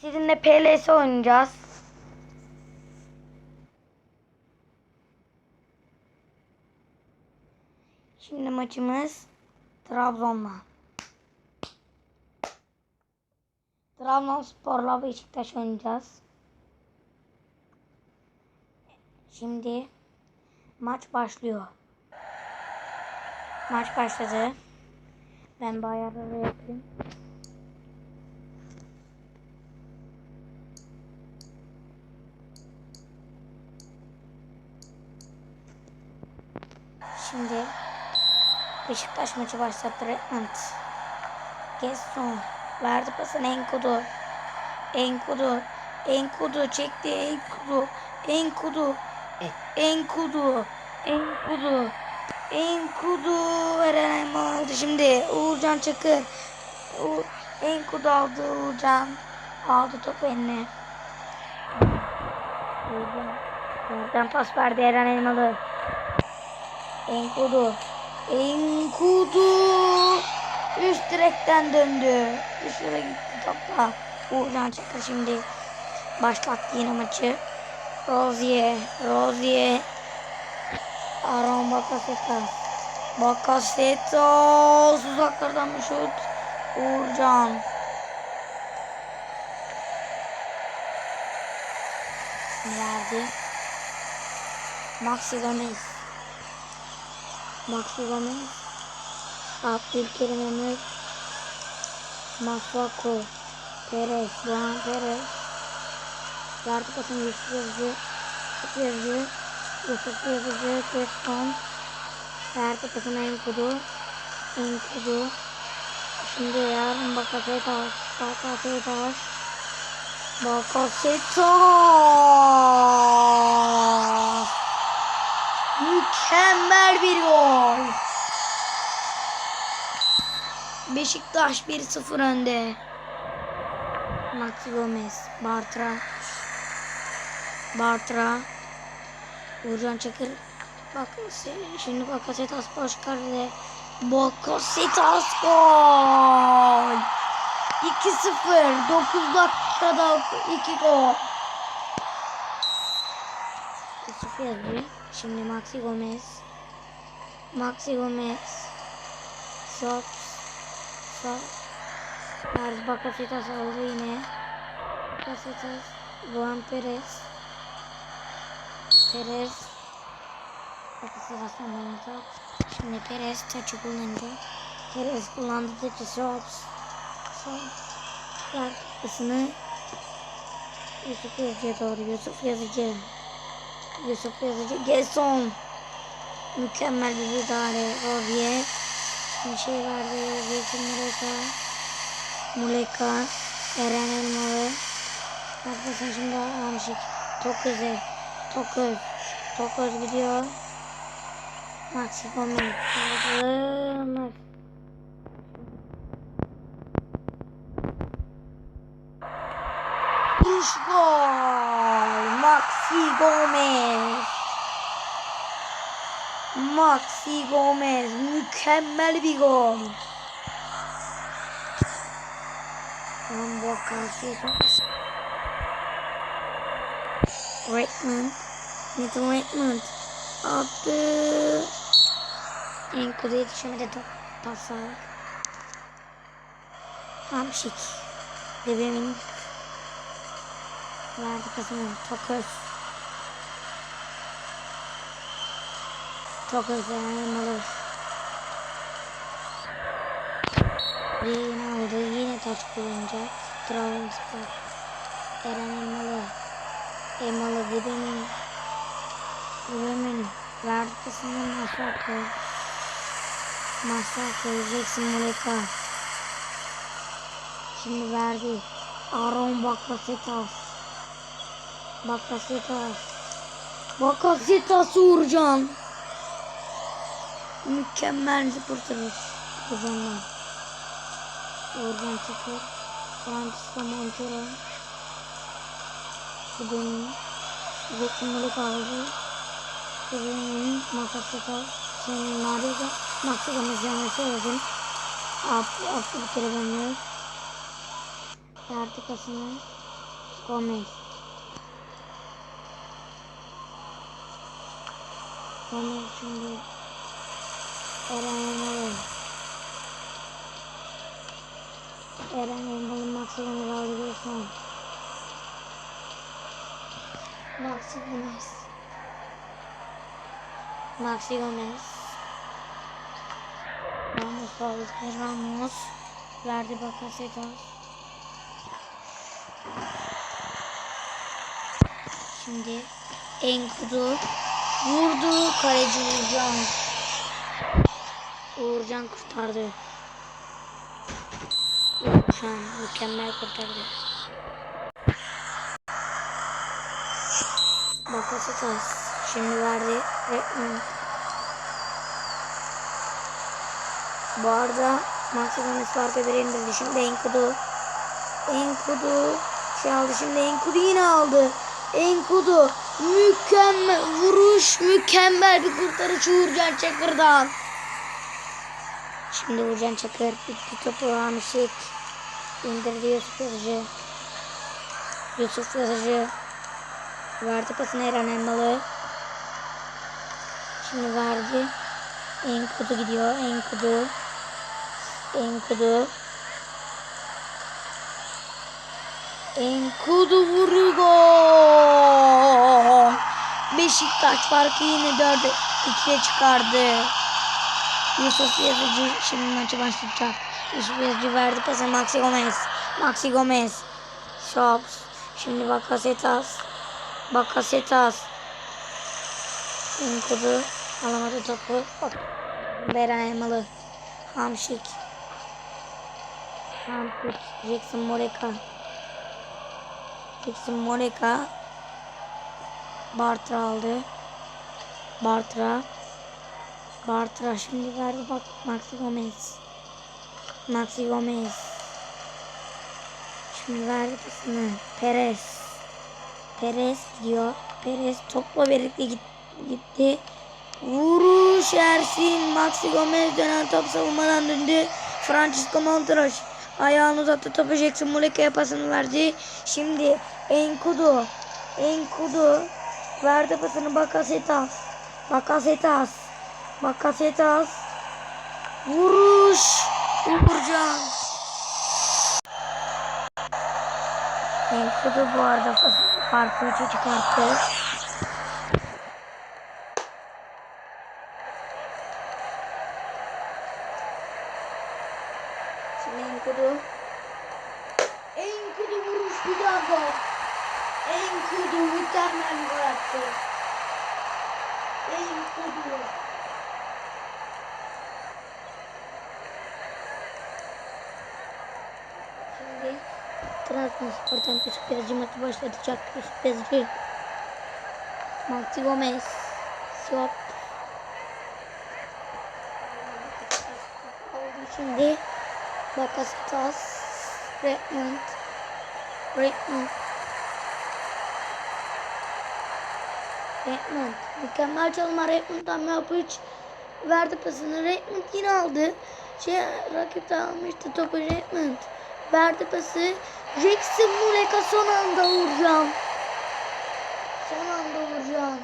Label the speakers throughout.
Speaker 1: Sizinle PLS oynayacağız. Şimdi maçımız Trabzon'la. Trabzonspor'la Beşiktaş oynayacağız. Şimdi maç başlıyor. Maç başladı. Ben bu ayarları yapayım. Şimdi Beşiktaş maçı başlattı Redmond. Gesson verdi pasını Enkudu. Enkudu. Enkudu çekti Enkudu. Enkudu. Enkudu. Enkudu. Enkudu. Eren Elma aldı şimdi. Uğurcan Çakır. U Enkudu aldı Uğurcan. Aldı topu eline. Uğurcan. Uğurcan pas verdi Eren Elmalı. Enkudu. Enkudu. Üst direkten döndü. Dışarı gitti topla. Uğurcan Çakır şimdi başlattı yine maçı. Rozier. Rozier. Aron Bakasetas. Bakasetas. Uzaklardan bir şut. Uğurcan. Verdi. Maxi Gomez. Maxi Gomez. Abdülkerim Ömür. Masuako. Perez. Doğan Perez. Verdi pasını Yusuf Yazıcı. Yusuf Yazıcı. Yusuf Yazıcı. Keston. Verdi pasını Enkudu. Enkudu. Şimdi yarın Bakasetas. Bakasetas. Bakasetas. Mükemmel bir gol. Beşiktaş 1-0 önde. Maxi Gomez, Bartra. Bartra. Uğurcan Çakır. Bak şimdi Bakasetas boş kalede. Bakasetas gol. 2-0. 9 dakikada 2 gol. Yusuf yazıyor. Şimdi Maxi Gomez. Maxi Gomez. Sot. Sot. Paris Bakasetas aldı yine. Bakasetas. Juan Perez. Perez. Bakasetas'tan bana top. Şimdi Perez taçı kullanacak. Perez kullandı taçı. Sot. Sot. Ver kapısını. Yusuf Yazıcı'ya doğru. Yusuf Yazıcı. Yusuf Yazıcı. Gerson. Mükemmel bir müdahale. Rozier. Bir şey verdi. Wilson Muleka. Muleka. Eren Elmalı. Arkadaşlar şimdi Hamşik. Toköz'e. Toköz. Toköz gidiyor. Maxi Gomez. Max. Üç gol. Maxi Gomez. Maxi Gomez. Mükemmel bir gol. Tam bu karşıya Redmond. Nathan Redmond. Attı. Enkudu yetişemedi top. Pas al. Hamşik. Bebeğimin Verdi pasını. Toköz. Toköz yanılmalı. Ve yine aldı. Yine taç kullanacak. Trabzonspor. Eren Elmalı. Elmalı Gidemin. Gidemin. Verdi pasını Masako. Masako. Jackson Muleka. Şimdi verdi. Aaron Bakasetas. Bakasetas. Bakasetas Uğurcan. Mükemmel bir kurtarış. Uğurcan'dan. Uğurcan çıkıyor. Francisco Montero. Bugün Zekinleri kaldı. Bugün Bakasetas. Şimdi Maxi Gomez'den söyledim. Ab, ab bir kere ben Verdi pasını. Gomez. Gomez şimdi Eren Elmalı. Eren Elmalı Maxi Gomez alıyorsun. Maxi Gomez. Maxi Gomez. Ramos aldı. Ramos. Verdi Bakasetas. Şimdi Enkudu vurdu. Kaleci Uğurcan. Uğurcan kurtardı. Uğurcan mükemmel kurtardı. Bakasetas. Şimdi verdi. Redmond. Bu arada Maxi Gomez farkı bir indirdi. Şimdi Enkudu. Enkudu şey aldı. Şimdi Enkudu yine aldı. Enkudu mükemmel vuruş. Mükemmel bir kurtarış Uğurcan Çakır'dan. Şimdi Uğurcan Çakır bitti topu Hamşik. indirdi Yusuf Yazıcı. Yusuf Yazıcı. Verdi pasını Eren Elmalı. Şimdi verdi. Enkudu gidiyor. Enkudu. Enkudu. Enkudu vuru gol. Beşiktaş farkı yine 4'e 2'ye çıkardı. Yusuf Yazıcı şimdi maçı başlayacak. Yusuf Yazıcı verdi pası Maxi Gomez. Maxi Gomez. Shops. Şimdi Bakasetas. Bakasetas. Enkudu alamadı topu. Bak. Beren Elmalı. Hamşik. Hamşik. Jackson Moreka. Jackson Moreka. Bartra aldı. Bartra. Bartra şimdi verdi bak Maxi Gomez. Maxi Gomez. Şimdi verdi pasını. Perez. Perez gidiyor. Perez topla birlikte git- gitti. Vuruş Ersin. Maxi Gomez dönen top savunmadan döndü. Francisco Monteros ayağını uzattı. Topu Jackson Muleka'ya pasını verdi. Şimdi Enkudu. Enkudu verdi pasını Bakasetas. Bakasetas. Bakasetas. Vuruş. Uğurcan. Enkudu bu arada farkı 3'e çıkarttı. Şimdi Enkudu. Enkudu vuruş bir daha gol. Enkudu mükemmel bir gol attı. Enkudu. Şimdi Trabzonspor'dan Yusuf Yazıcı maçı başlatacak. Yusuf Yazıcı. Maxi Gomez. Oldu şimdi. Bakasetas. Redmond. Redmond. Redmond. Mükemmel çalma Redmond'dan Mapuç verdi pasını. Redmond yine aldı. Şey rakip almıştı topu Redmond. Verdi pası. Jackson Muleka son anda vuracağım. Son anda vuracağım.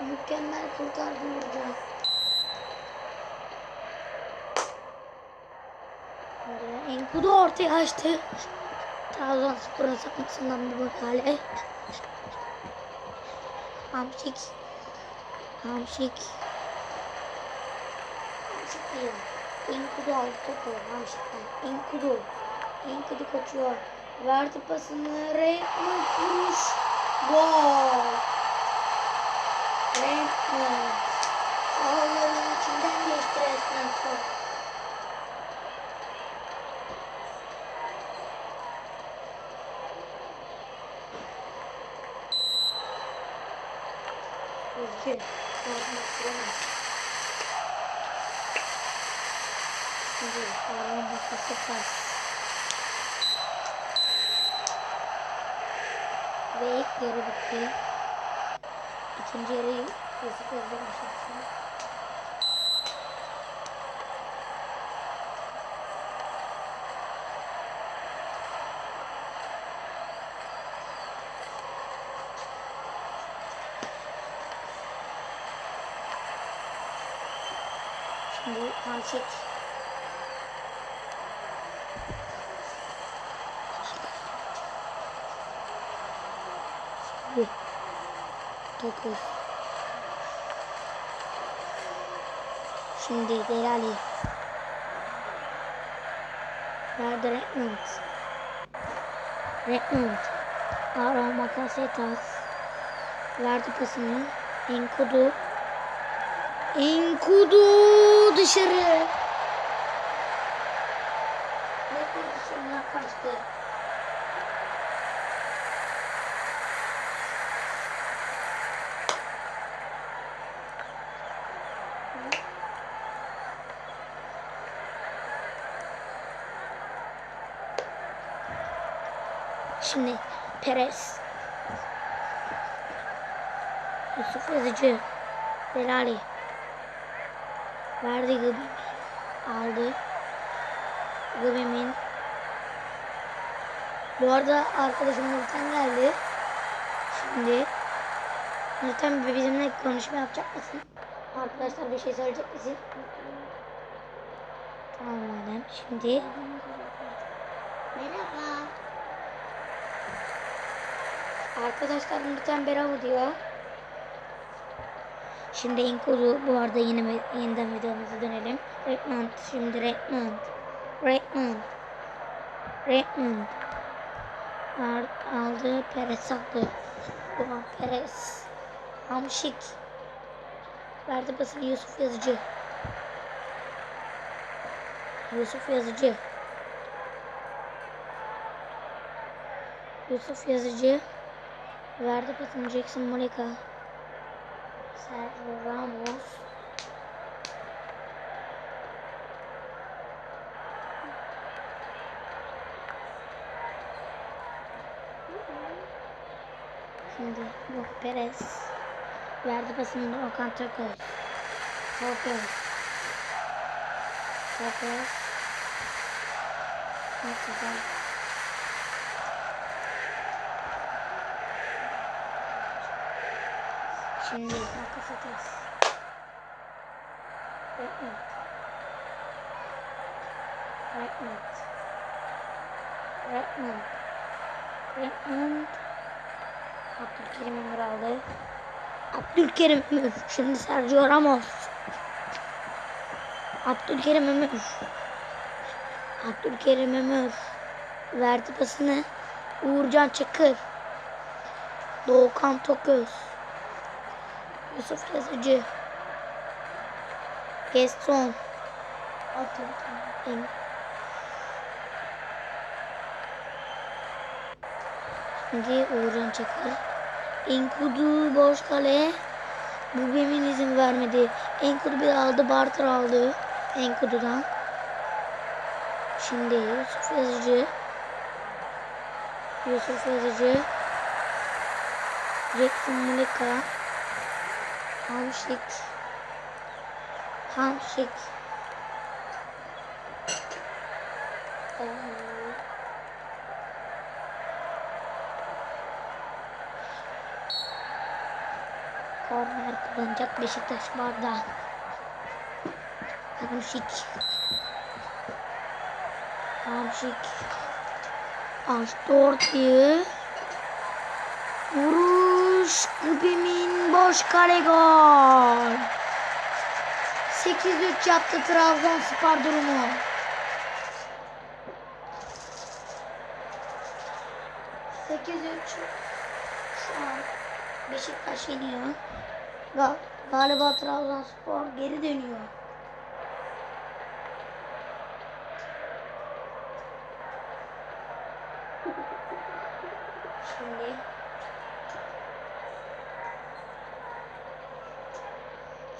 Speaker 1: Mükemmel kurtardı vuracağım. Enkudu ortaya açtı. Trabzonspor'un sapmasından bir makale. Hamşik. Hamşik. Hamşik değil. Enkudu aldı topu Hamşik'ten. Enkudu. Enkudu kaçıyor. Verdi pasını. Redmond vuruş. Gol. Redmond. Ağların içinden geçti resmen top. Özgür. Yardım ettiremez. Şimdi Harun Bakası pas. Ve ilk yarı bitti. İkinci yarıyı yazık yazılmışım. Şimdi handshake Dokuz. Şimdi Delali. Verdi Redmond. Redmond. Aaron Makasetas. Verdi pasını. Enkudu. Enkudu dışarı. Şimdi Perez. Yusuf Yazıcı. Delali. Verdi Gıbimi. Aldı. Gıbimi'nin. Bu arada arkadaşım Nurten geldi. Şimdi Nurten bizimle konuşma yapacak mısın? Arkadaşlar bir şey söyleyecek misin? Tamam madem. Şimdi Arkadaşlar Nurten Bravo diyor. Şimdi Inkodu bu arada yine yeniden videomuza dönelim. Redmond şimdi Redmond. Redmond. Redmond. Aldı Perez sattı. Ulan Perez. Hamşik. Verdi pasını Yusuf Yazıcı. Yusuf Yazıcı. Yusuf Yazıcı. Verdi pasını Jackson Molika. Sergio Ramos. Şimdi bu Perez. Verdi pasını Okan Tököz. Tököz. Tököz. Çok Şimdi makas atarız. Redmond. Redmond. Redmond. Redmond. Abdülkerim Ömür aldı. Abdülkerim Ömür. Şimdi Sergio Ramos. Abdülkerim Ömür. Abdülkerim Ömür. Verdi pasını. Uğurcan Çakır. Doğukan Toköz. Yusuf Yazıcı. Gaston. En- Şimdi Uğurcan Çakır. Enkudu boş kale. Bu benim izin vermedi. Enkudu bir aldı. Barter aldı. Enkudu'dan. Şimdi Yusuf Yazıcı. Yusuf Yazıcı. Jackson Muleka. Hamşik. Hamşik. Ee, Korner kullanacak Beşiktaş barda. Hamşik. Hamşik. Açtı ortayı. Vuruş. Gıbimin boş kale gol. 8-3 yaptı Trabzonspor durumu. Sekiz üç. Şu an Beşiktaş yeniyor. Gal galiba Trabzonspor geri dönüyor.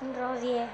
Speaker 1: Şimdi Şimdi